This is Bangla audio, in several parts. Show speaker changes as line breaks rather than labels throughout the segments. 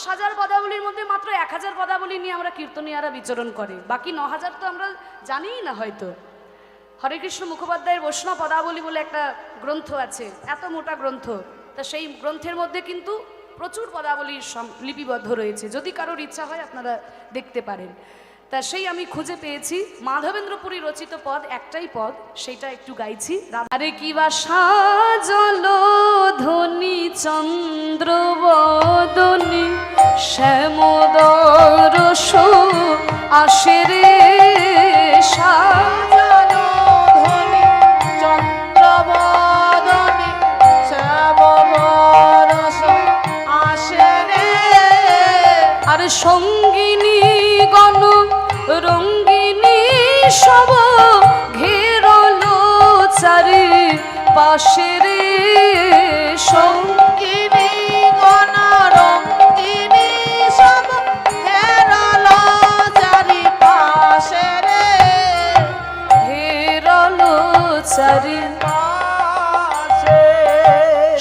দশ হাজার পদাবলীর মধ্যে মাত্র এক হাজার পদাবলী নিয়ে আমরা কীর্তনিয়ারা বিচরণ করে। বাকি ন হাজার তো আমরা জানিই না হয়তো। হরে কৃষ্ণ মুখোপাধ্যায়ের বৈষ্ণব পদাবলী বলে একটা গ্রন্থ আছে, এত মোটা গ্রন্থ। তা সেই গ্রন্থের মধ্যে কিন্তু প্রচুর পদাবলীর লিপিবদ্ধ রয়েছে। যদি কারোর ইচ্ছা হয় আপনারা দেখতে পারেন। তা সেই আমি খুঁজে পেয়েছি। মাধবেন্দ্রপুরী রচিত পদ একটাই পদ, সেটা একটু গাইছি। আরে কি বা সাজল ধ্বনি চন্দ্র বদনি শ্যামদর আসে রে। আর সঙ্গিনী সব ঘেরলো চারি পাশে রে সঙ্গী
রঙ্গিনী গণ রঙ্গিনী সব হেরল রে
ঘেরলো চারি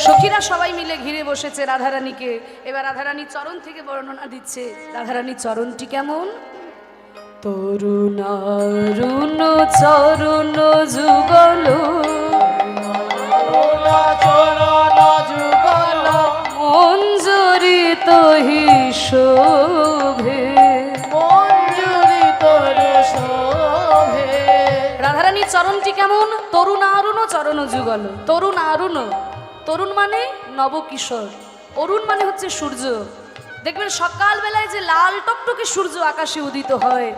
সখীরা সবাই মিলে ঘিরে বসেছে রাধারানীকে। এবার রাধারানী চরণ থেকে বর্ণনা দিচ্ছে। রাধারানীর চরণটি কেমন? তরুণারুণ চরণ যুগল
চরণ যুগল।
মঞ্জরিত হি শোভে।
মঞ্জুরি তোর শোভে।
রাধারানীর চরণটি কেমন? তরুণ আরুণ চরণ যুগল। তরুণ আরুণ তরুণ মানে নবকিশোর। অরুণ মানে হচ্ছে সূর্য। দেখবেন সকালবেলায় যে লাল টকটকে সূর্য আকাশে উদিত হয়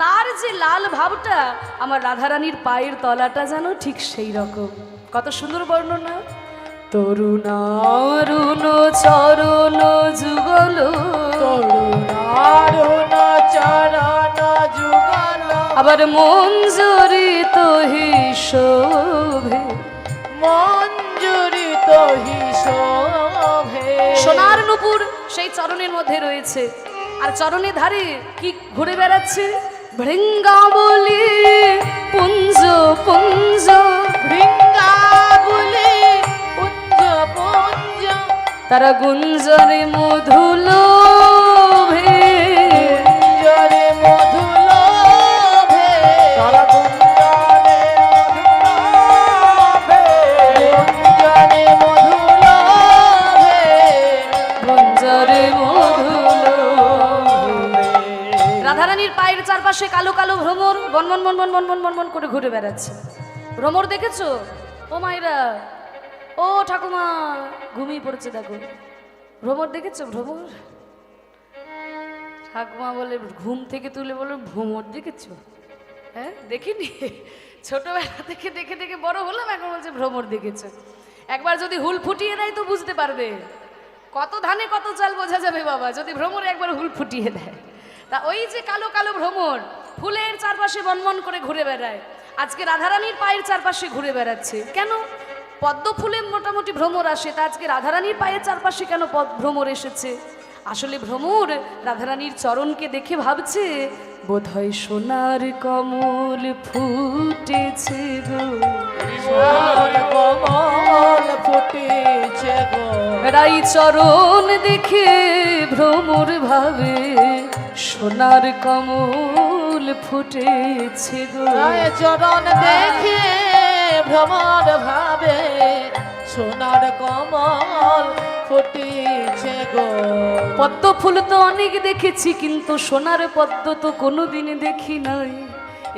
তার যে লাল ভাবটা আমার রাধারানীর পায়ের তলাটা যেন ঠিক সেই রকম। কত সুন্দর বর্ণনা। তরুণ অরুণ চরণ যুগল।
চরণ যুগল।
আবার মঞ্জরিত হি শোভে।
মঞ্জুরি তো হি শোভে।
সোনার নুপুর সেই চরণের মধ্যে রয়েছে। আর চরণে ধারে কি ঘুরে বেড়াচ্ছে? ভৃঙ্গাবলি, পুঞ্জ পুঞ্জ,
ভৃঙ্গাবলি, পুঞ্জ পুঞ্জ।
তারা গুঞ্জরে মধুল চারপাশে কালো কালো ভ্রমর বনবন বনবন বনবন বনবন করে ঘুরে বেড়াচ্ছে। ভ্রমর দেখেছ? ও মাইরা ও ঠাকুমা, ঘুমিয়ে পড়েছে দেখো। ভ্রমর দেখেছ? ভ্রমর? ঠাকুমা বলে, ঘুম থেকে তুলে বলো, ভ্রমর দেখেছ? হ্যাঁ দেখিনি? ছোটবেলা থেকে দেখে দেখে বড় হলাম, এখন বলছে ভ্রমর দেখেছ। একবার যদি হুল ফুটিয়ে দেয় তো বুঝতে পারবে। কত ধানে কত চাল বোঝা যাবে বাবা, যদি ভ্রমর একবার হুল ফুটিয়ে দেয়। তা ওই যে কালো কালো ভ্রমর ফুলের চারপাশে বনবন করে ঘুরে বেড়ায়। আজকে রাধারানীর পায়ের চারপাশে ঘুরে বেড়াচ্ছে। কেন? পদ্ম ফুলে মোটামুটি ভ্রমর আসে, তা আজকে রাধারানীর পায়ের চারপাশে কেন ভ্রমর এসেছে? আসলে ভ্রমর রাধারানীর চরণকে দেখে ভাবছে, বোধহয় সোনার কমল ফুটেছে গো।
কমল ফুটেছে গো
রাই চরণ দেখে ভ্রমর ভাবে সোনার কমল ফুটেছে গো।
রায় চরণ দেখে ভ্রমর ভাবে সোনার কমল ফুটেছে গো।
পদ্ম ফুল তো অনেক দেখেছি কিন্তু সোনার পদ্ম তো কোনোদিনই দেখি নাই।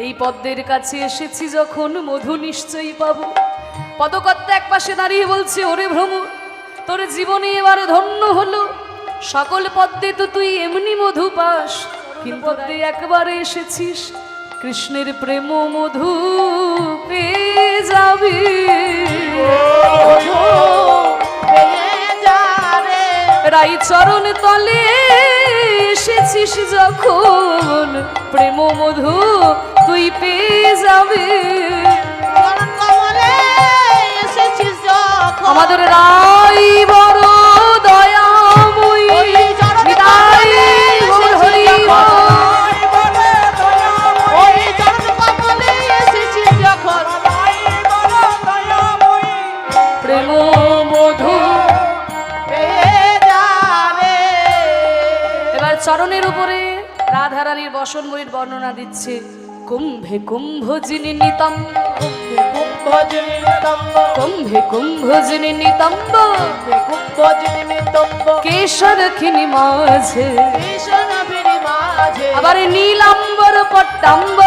এই পদ্মের কাছে এসেছি যখন মধু নিশ্চয়ই পাবো। পদকর্তা এক পাশে দাঁড়িয়ে বলছে ওরে ভ্রমর তোর জীবনে এবার ধন্য হলো। সকল পদ্মে তো তুই এমনি মধু পাস কিন্তু তুই একবারে এসেছিস, কৃষ্ণের প্রেম মধু পেয়ে যাবি। রাই চরণ তলে এসেছিস যখন, প্রেম মধু তুই পেয়ে যাবে।
পেয়ে যা রে
চরণের উপরে রাধারানীর বসনময়ীর বর্ণনা দিচ্ছে কুম্ভে কুম্ভ যিনি নিতম্ব
কুম্ভজনী নিতম্ব
কুম্ভে কুম্ভ যিনি নিতম্ব
কুম্ভজনী নিতম্ব
কেশর খিনি মাঝে। আবার নীলাম্বর পট্টাম্বর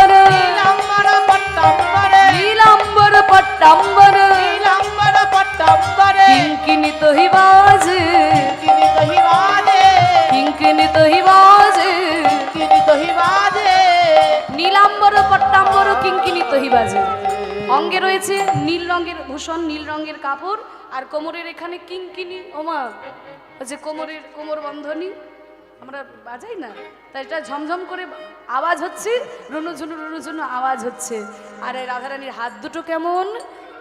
অঙ্গে রয়েছে, নীল রঙের ভূষণ, নীল রঙের কাপড়, আর কোমরের এখানে কিংকিনি ওমা যে কোমরের কোমর বন্ধনী, আমরা বাজাই না? তাই এটা ঝমঝম করে আওয়াজ হচ্ছে রুনুঝুনু রুনুঝুনু আওয়াজ হচ্ছে। আর এই রাধারানীর হাত দুটো কেমন?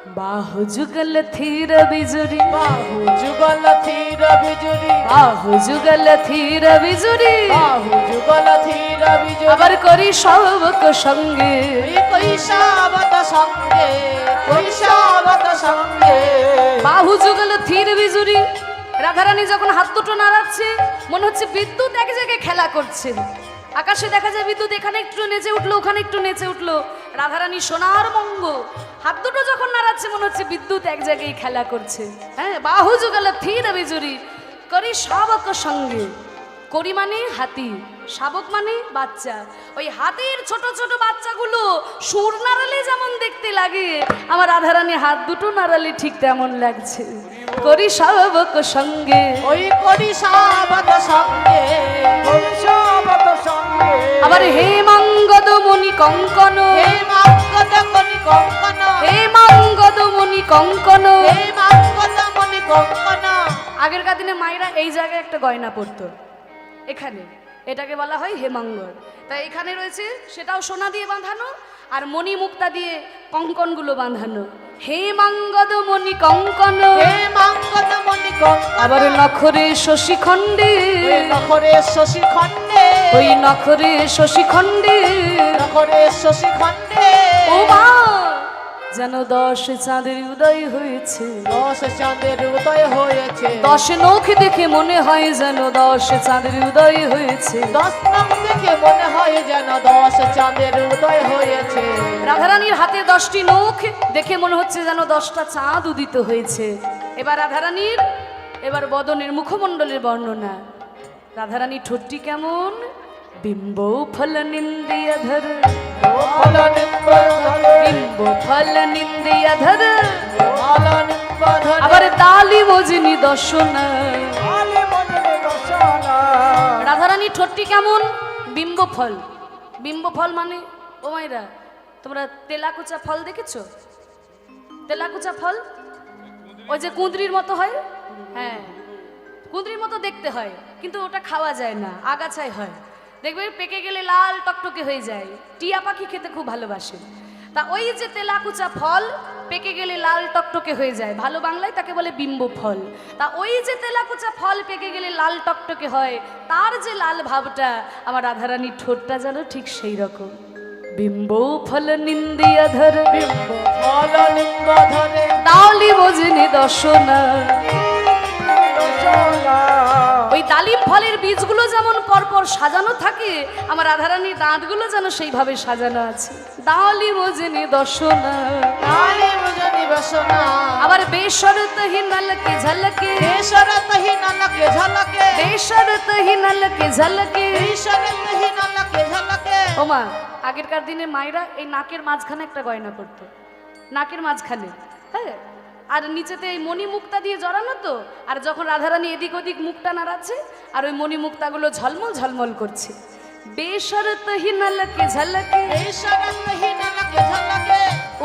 বাহু যুগল থির বিজুরি
বাহু যুগল থির বিজুরি
বাহু যুগল থির বিজুরি
বাহু যুগল থির বিজুরি
আবার করি সবক সঙ্গে
কৈশাবত সঙ্গে কৈশাবত সঙ্গে
বাহু যুগল থির বিজুরি রাধারানী যখন হাত দুটো নাড়াচ্ছে মনে হচ্ছে বিদ্যুৎ এক জায়গায় খেলা করছে। আকাশে দেখা যায় বিদ্যুৎ এখানে একটু নেচে উঠল ওখানে একটু নেচে উঠল। রাধারানী সোনার মঙ্গ। হাত দুটো যখন নাড়াচ্ছে মনে হচ্ছে বিদ্যুৎ এক জায়গায় খেলা করছে। হ্যাঁ বাহু যুগল থির বিজুরি করি সবক সঙ্গে। করি মানে হাতি শাবক মানে বাচ্চা। ওই হাতির ছোট ছোট বাচ্চাগুলো সুর নাড়ালে যেমন দেখতে লাগে আমার রাধারানী হাত দুটো নাড়ালে ঠিক তেমন লাগছে। করি শাবক সঙ্গে।
ওই সঙ্গে। কৈশাবত সঙ্গে
আবার হে মঙ্গদ মণি কঙ্কন।
হে মাঙ্গদ মণি কঙ্কন।
হে মঙ্গদ মণি কঙ্কন।
হে মাঙ্গদ মণি কঙ্কন।
আগেরকার দিনে মায়েরা এই জায়গায় একটা গয়না পরতো। এখানে। এটাকে বলা হয় হেমাঙ্গর তাই এখানে রয়েছে সেটাও সোনা দিয়ে বাঁধানো আর মণি মুক্তা দিয়ে কঙ্কনগুলো বাঁধানো। হেমাঙ্গদ মণি কঙ্কন।
হে মাঙ্গদ মণি কঙ্কন।
আবার নখরে শশী
খণ্ডে নখরে শশী খণ্ডে
ওই নখরে শশী খণ্ডে
নখরে শশী খণ্ডে
ও মা। যেন দশ চাঁদের উদয় হয়েছে।
দশ চাঁদের উদয় হয়েছে।
দশ নখ দেখে মনে হয় যেন দশ চাঁদের উদয় হয়েছে।
দশ নাম দেখে মনে হয় যেন দশ চাঁদের উদয় হয়েছে।
রাধারানীর হাতে দশটি নখ দেখে মনে হচ্ছে যেন দশটা চাঁদ উদিত হয়েছে। এবার রাধারানীর এবার বদনের মুখমণ্ডলের বর্ণনা। রাধারানীর ঠোঁটটি কেমন? বিম্ব ফল নিন্দিয়া ধর। ফল নিন্দিয়া ধর আবার তালি দর্শনা। রাধারানী ঠোঁটটি কেমন? বিম্ব ফল বিম্ব ফল মানে ও মাইরা তোমরা তেলাকুচা ফল দেখেছ? তেলাকুচা ফল? ওই যে কুঁদরির মতো হয়? হ্যাঁ। কুঁদরির মতো দেখতে হয়, কিন্তু ওটা খাওয়া যায় না, আগাছায় হয়। দেখবে পেকে গেলে লাল টকটকে হয়ে যায়। টিয়া পাখি খেতে খুব ভালোবাসে। তা ওই যে তেলাকুচা ফল, পেকে গেলে লাল টকটকে হয়ে যায়। ভালো বাংলায় তাকে বলে বিম্ব ফল। তা ওই যে তেলাকুচা ফল, পেকে গেলে লাল টকটকে হয়, তার যে লাল ভাবটা, আমার রাধারানীর ঠোঁটটা যেন ঠিক সেই রকম। বিম্ব ফল নিন্দিয়া ধর তালি বোঝেনি দর্শনা ওই ডালিম ফলের বীজগুলো যেমন পরপর সাজানো থাকে আমার রাধারানীর দাঁতগুলো যেন সেইভাবে সাজানো আছে। ডালি বোঝেনি দর্শনা আবার বেসরত হি নলকে ঝলকে। বেসরত হি নলকে ঝলকে। ওমা আগেরকার দিনে মায়েরা এই নাকের মাঝখানে একটা গয়না করতো। নাকের মাঝখানে হ্যাঁ? আর নিচেতে এই মণিমুক্তা দিয়ে জড়ানো তো? আর যখন রাধারানী এদিক ওদিক মুখটা নাড়াচ্ছে, আর ওই মণিমুক্তাগুলো ঝলমল ঝলমল করছে। বেসরত হি নলকে ঝলকে।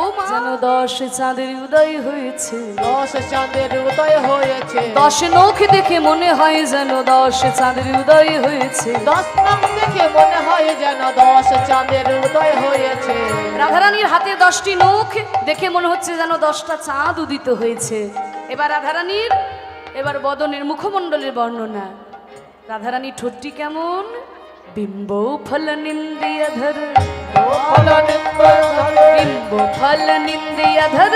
ও মা যেন দশ চাঁদের উদয় হয়েছে।
দশ চাঁদের উদয় হয়েছে।
দশ নখ দেখে মনে হয় যেন দশ চাঁদের উদয় হয়েছে।
দশ নাম দেখে মনে হয় যেন দশ চাঁদের উদয় হয়েছে।
রাধারানীর হাতে দশটি নখ দেখে মনে হচ্ছে যেন দশটা চাঁদ উদিত হয়েছে। এবার রাধারানীর এবার বদনের মুখমণ্ডলের বর্ণনা। রাধারানীর ঠোঁটটি কেমন? বিম্ব ফল নিন্দিয়া ধর বিম্ব ফল নিন্দিয়া ধর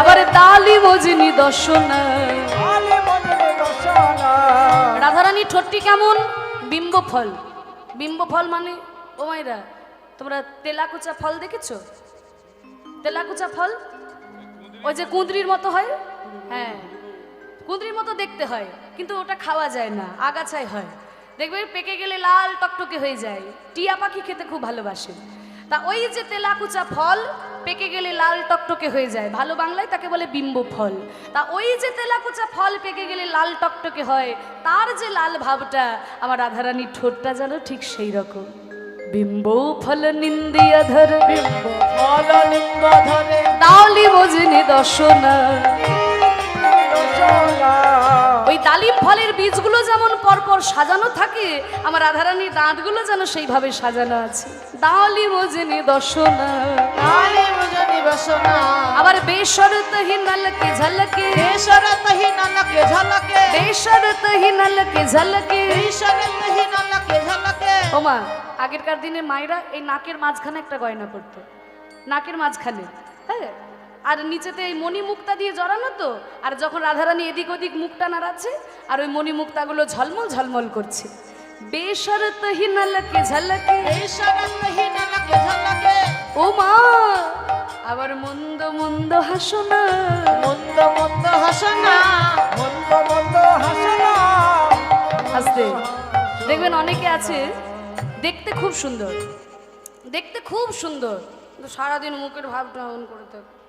আবার তালি বোঝেনি দর্শনা। রাধারানী ঠোঁটটি কেমন? বিম্ব ফল। বিম্ব ফল মানে ও মাইরা তোমরা তেলাকুচা ফল দেখেছ? তেলাকুচা ফল? ওই যে কুঁদরির মতো হয়? হ্যাঁ কুঁদরির মতো দেখতে হয় কিন্তু ওটা খাওয়া যায় না আগাছায় হয়। দেখবে পেকে গেলে লাল টকটকে হয়ে যায়। টিয়া পাখি খেতে খুব ভালোবাসে। তা ওই যে তেলাকুচা ফল পেকে গেলে লাল টকটকে হয়ে যায়। ভালো বাংলায় তাকে বলে বিম্ব ফল। তা ওই যে তেলাকুচা ফল পেকে গেলে লাল টকটকে হয় তার যে লাল ভাবটা আমার রাধারানীর ঠোঁটটা যেন ঠিক সেই রকম। বিম্ব ফল নিন্দিয়া ধর।
বিম্ব ফল নিম্ব ধরে।
তাহলে বোঝেনি দর্শনা ফলের বীজগুলো যেমন পরপর সাজানো থাকে আমার রাধারানীর দাঁতগুলো যেন সেইভাবে সাজানো আছে। দালি বোঝেনি দর্শনা আবার বেসরত হি নলকে ঝলকে।
কেশরত হি নলকে ঝলকে।
নলকে
নলকে
ওমা আগেরকার দিনে মায়েরা এই নাকের মাঝখানে একটা গয়না পরতো। নাকের মাঝখানে হ্যাঁ? আর নিচেতে এই মণি মুক্তা দিয়ে জড়ানো তো? আর যখন রাধারানী এদিক ওদিক মুক্তা নাড়াচ্ছে আর ওই মণি মুক্তাগুলো ঝলমল ঝলমল করছে। বেসরত হি নলকে ঝলকে। ও মা আবার মন্দ মন্দ হাসনা।
মন্দ মন্দ হাসনা। মন্দ মন্দ হাসনা।
আসতে দেখবেন অনেকে আছে দেখতে খুব সুন্দর। দেখতে খুব সুন্দর। কিন্তু সারাদিন মুখের ভাবটা এমন করে থাকে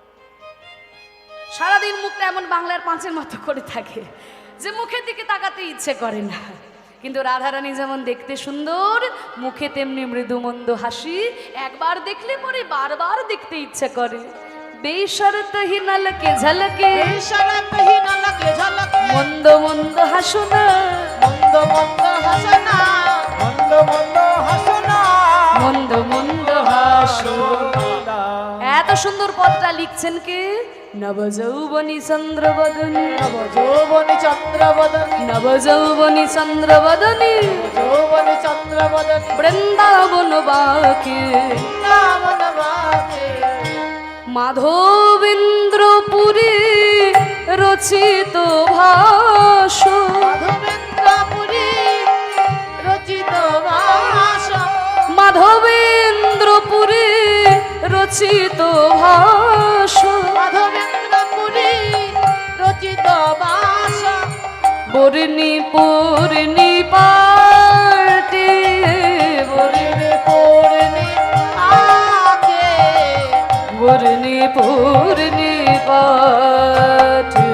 সারাদিন মুখটা এমন বাংলার পাঁচের মতো করে থাকে যে মুখের দিকে তাকাতে ইচ্ছে করে না। কিন্তু রাধারানী যেমন দেখতে সুন্দর মুখে তেমনি মৃদুমন্দ হাসি একবার দেখলে পরে বারবার দেখতে ইচ্ছে করে। বেসরত হি নলকে ঝলকে
কেশরত হি নলকে ঝলকে
মন্দ মন্দ হাসনা
মন্দ মন্দ হাসনা মন্দ মন্দ হাসনা
মন্দ মন্দ হাসো এত সুন্দর পদটা লিখছেন কে? নবযৌবনী চন্দ্রবদনী।
নব যৌবনী চন্দ্রবদনী।
নবযৌবনী চন্দ্রবদনী।
যৌবনী চন্দ্রবদনী।
বৃন্দাবন
বাকে।
মাধবেন্দ্রপুরী রচিত ভাষ
মাধবেন্দ্রপুরী রচিত ভাষ
মাধবেন্দ্রপুরী রচিত ভাষ।
মাধবেন্দ্রপুরী রচিত ভাষ।
বর্ণি পূর্ণি পাটে
পূর্ণি পূর্ণি আকে
বর্ণি পূর্ণি পাঠে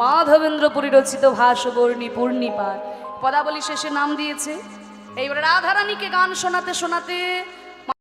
মাধবেন্দ্র পরিরচিত ভাস বর্ণি পূর্ণিপাঠ পদাবলী শেষে নাম দিয়েছে। এইবার রাধারানীকে গান শোনাতে শোনাতে